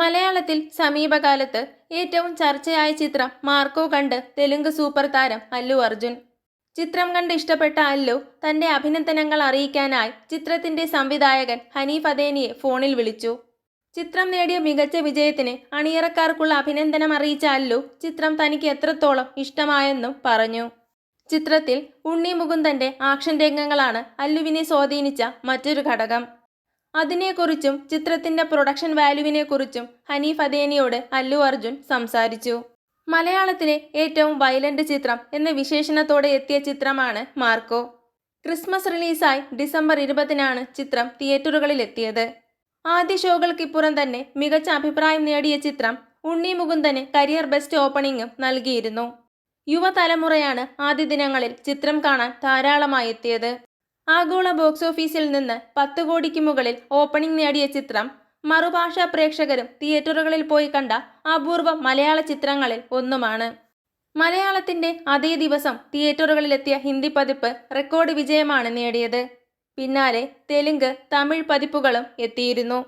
മലയാളത്തിൽ സമീപകാലത്ത് ഏറ്റവും ചർച്ചയായ ചിത്രം മാർക്കോ കണ്ട് തെലുങ്ക് സൂപ്പർ താരം അല്ലു അർജുൻ. ചിത്രം കണ്ട് ഇഷ്ടപ്പെട്ട അല്ലു തന്റെ അഭിനന്ദനങ്ങൾ അറിയിക്കാനായി ചിത്രത്തിന്റെ സംവിധായകൻ ഹനീഫ് അദേനിയെ ഫോണിൽ വിളിച്ചു. ചിത്രം നേടിയ മികച്ച വിജയത്തിന് അണിയറക്കാർക്കുള്ള അഭിനന്ദനം അറിയിച്ച അല്ലു ചിത്രം തനിക്ക് എത്രത്തോളം ഇഷ്ടമായെന്നും പറഞ്ഞു. ചിത്രത്തിൽ ഉണ്ണി മുകുന്ദന്റെ ആക്ഷൻ രംഗങ്ങളാണ് അല്ലുവിനെ സ്വാധീനിച്ച മറ്റൊരു ഘടകം. അതിനെക്കുറിച്ചും ചിത്രത്തിന്റെ പ്രൊഡക്ഷൻ വാല്യുവിനെക്കുറിച്ചും ഹനീഫ് അദേനിയോട് അല്ലു അർജുൻ സംസാരിച്ചു. മലയാളത്തിലെ ഏറ്റവും വയലന്റ് ചിത്രം എന്ന വിശേഷണത്തോടെ എത്തിയ ചിത്രമാണ് മാർക്കോ. ക്രിസ്മസ് റിലീസായി ഡിസംബർ ഇരുപതിനാണ് ചിത്രം തിയേറ്ററുകളിലെത്തിയത്. ആദ്യ ഷോകൾക്കിപ്പുറം തന്നെ മികച്ച അഭിപ്രായം നേടിയ ചിത്രം ഉണ്ണി മുകുന്ദന് കരിയർ ബെസ്റ്റ് ഓപ്പണിംഗും നൽകിയിരുന്നു. യുവതലമുറയാണ് ആദ്യ ദിനങ്ങളിൽ ചിത്രം കാണാൻ ധാരാളമായി എത്തിയത്. ആഗോള ബോക്സ് ഓഫീസിൽ നിന്ന് പത്ത് കോടിക്ക് മുകളിൽ ഓപ്പണിംഗ് നേടിയ ചിത്രം മറുഭാഷ പ്രേക്ഷകരും തിയേറ്ററുകളിൽ പോയി കണ്ട അപൂർവ മലയാള ചിത്രങ്ങളിൽ ഒന്നുമാണ്. മലയാളത്തിന്റെ അതേ ദിവസം തിയേറ്ററുകളിലെത്തിയ ഹിന്ദി പതിപ്പ് റെക്കോർഡ് വിജയമാണ് നേടിയത്. പിന്നാലെ തെലുങ്ക് തമിഴ് പതിപ്പുകളും എത്തിയിരുന്നു.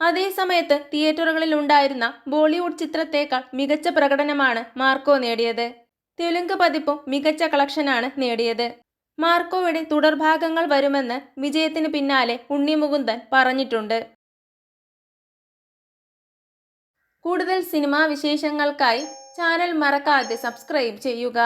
അതേസമയത്ത് തിയേറ്ററുകളിൽ ഉണ്ടായിരുന്ന ബോളിവുഡ് ചിത്രത്തേക്കാൾ മികച്ച പ്രകടനമാണ് മാർക്കോ നേടിയത്. തെലുങ്ക് പതിപ്പും മികച്ച കളക്ഷനാണ് നേടിയത്. മാർക്കോയുടെ തുടർഭാഗങ്ങൾ വരുമെന്ന് വിജയത്തിന് പിന്നാലെ ഉണ്ണി മുകുന്ദൻ പറഞ്ഞിട്ടുണ്ട്. കൂടുതൽ സിനിമാ വിശേഷങ്ങൾക്കായി ചാനൽ മറക്കാതെ സബ്സ്ക്രൈബ് ചെയ്യുക.